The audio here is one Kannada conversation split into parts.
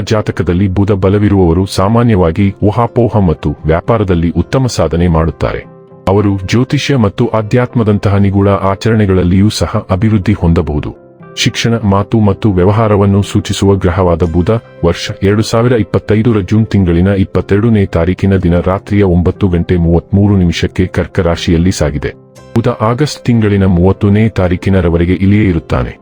ಜಾತಕದಲ್ಲಿ ಬುಧ ಬಲವಿರುವವರು ಸಾಮಾನ್ಯವಾಗಿ ಊಹಾಪೋಹ ಮತ್ತು ವ್ಯಾಪಾರದಲ್ಲಿ ಉತ್ತಮ ಸಾಧನೆ ಮಾಡುತ್ತಾರೆ. ಅವರು ಜ್ಯೋತಿಷ್ಯ ಮತ್ತು ಆಧ್ಯಾತ್ಮದಂತಹ ನಿಗೂಢ ಆಚರಣೆಗಳಲ್ಲಿಯೂ ಸಹ ಅಭಿವೃದ್ಧಿ ಹೊಂದಬಹುದು. ಶಿಕ್ಷಣ, ಮಾತು ಮತ್ತು ವ್ಯವಹಾರವನ್ನು ಸೂಚಿಸುವ ಗ್ರಹವಾದ ಬುಧ, ವರ್ಷ ಎರಡು ಸಾವಿರ ಇಪ್ಪತ್ತೈದರ ಜೂನ್ ತಿಂಗಳಿನ ಇಪ್ಪತ್ತೆರಡನೇ ತಾರೀಕಿನ ದಿನ ರಾತ್ರಿಯ ಒಂಬತ್ತು ಗಂಟೆ ಮೂವತ್ಮೂರು ನಿಮಿಷಕ್ಕೆ ಕರ್ಕ ರಾಶಿಯಲ್ಲಿ ಸಾಗಿದೆ. ಬುಧ ಆಗಸ್ಟ್ ತಿಂಗಳಿನ ಮೂವತ್ತನೇ ತಾರೀಕಿನರವರೆಗೆ ಇಲ್ಲಿಯೇ ಇರುತ್ತಾನೆ.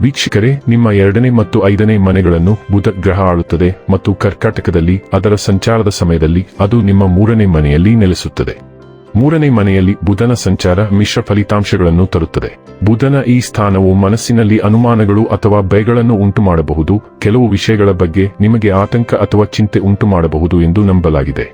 ವೀಕ್ಷಕರೇ, ನಿಮ್ಮ ಎರಡನೇ ಮತ್ತು ಐದನೇ ಮನೆಗಳನ್ನು ಬುಧ ಗ್ರಹ ಆಳುತ್ತದೆ ಮತ್ತು ಕರ್ಕಾಟಕದಲ್ಲಿ, ಅದರ ಸಂಚಾರದ ಸಮಯದಲ್ಲಿ ಅದು ನಿಮ್ಮ ಮೂರನೇ ಮನೆಯಲ್ಲಿ ನೆಲೆಸುತ್ತದೆ. ಮೂರನೇ ಮನೆಯಲ್ಲಿ ಬುಧನ ಸಂಚಾರ ಮಿಶ್ರ ಫಲಿತಾಂಶಗಳನ್ನು ತರುತ್ತದೆ. ಬುಧನ ಈ ಸ್ಥಾನವು ಮನಸ್ಸಿನಲ್ಲಿ ಅನುಮಾನಗಳು ಅಥವಾ ಭಯಗಳನ್ನು ಉಂಟು ಮಾಡಬಹುದು ಕೆಲವು ವಿಷಯಗಳ ಬಗ್ಗೆ ನಿಮಗೆ ಆತಂಕ ಅಥವಾ ಚಿಂತೆ ಉಂಟು ಮಾಡಬಹುದು ಎಂದು ನಂಬಲಾಗಿದೆ.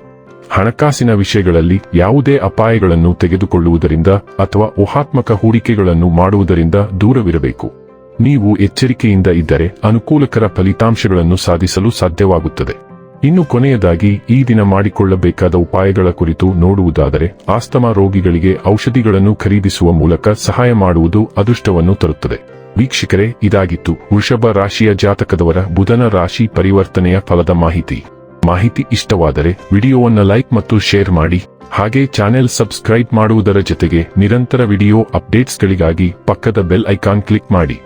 ಹಣಕಾಸಿನ ವಿಷಯಗಳಲ್ಲಿ ಯಾವುದೇ ಅಪಾಯಗಳನ್ನು ತೆಗೆದುಕೊಳ್ಳುವುದರಿಂದ ಅಥವಾ ಊಹಾತ್ಮಕ ಹೂಡಿಕೆಗಳನ್ನು ಮಾಡುವುದರಿಂದ ದೂರವಿರಬೇಕು. ನೀವು ಎಚ್ಚರಿಕೆಯಿಂದ ಇದ್ದರೆ ಅನುಕೂಲಕರ ಫಲಿತಾಂಶಗಳನ್ನು ಸಾಧಿಸಲು ಸಾಧ್ಯವಾಗುತ್ತದೆ. ಇನ್ನು ಕೊನೆಯದಾಗಿ, ಈ ದಿನ ಮಾಡಿಕೊಳ್ಳಬೇಕಾದ ಉಪಾಯಗಳ ಕುರಿತು ನೋಡುವುದಾದರೆ, ಆಸ್ತಮಾ ರೋಗಿಗಳಿಗೆ ಔಷಧಿಗಳನ್ನು ಖರೀದಿಸುವ ಮೂಲಕ ಸಹಾಯ ಮಾಡುವುದು ಅದೃಷ್ಟವನ್ನು ತರುತ್ತದೆ. ವೀಕ್ಷಕರೇ, ಇದಾಗಿತ್ತು. ವೃಷಭ ರಾಶಿಯ ಜಾತಕದವರ ಬುಧನ ರಾಶಿ ಪರಿವರ್ತನೆಯ ಫಲದ ಮಾಹಿತಿ. ಮಾಹಿತಿ ಇಷ್ಟವಾದರೆ, ವಿಡಿಯೋವನ್ನು ಲೈಕ್ ಮತ್ತು ಶೇರ್ ಮಾಡಿ. ಹಾಗೆ ಚಾನೆಲ್ ಸಬ್ಸ್ಕ್ರೈಬ್ ಮಾಡುವುದರ ಜೊತೆಗೆ ನಿರಂತರ ವಿಡಿಯೋ ಅಪ್ಡೇಟ್ಸ್ಗಳಿಗಾಗಿ ಪಕ್ಕದ ಬೆಲ್ ಐಕಾನ್ ಕ್ಲಿಕ್ ಮಾಡಿ.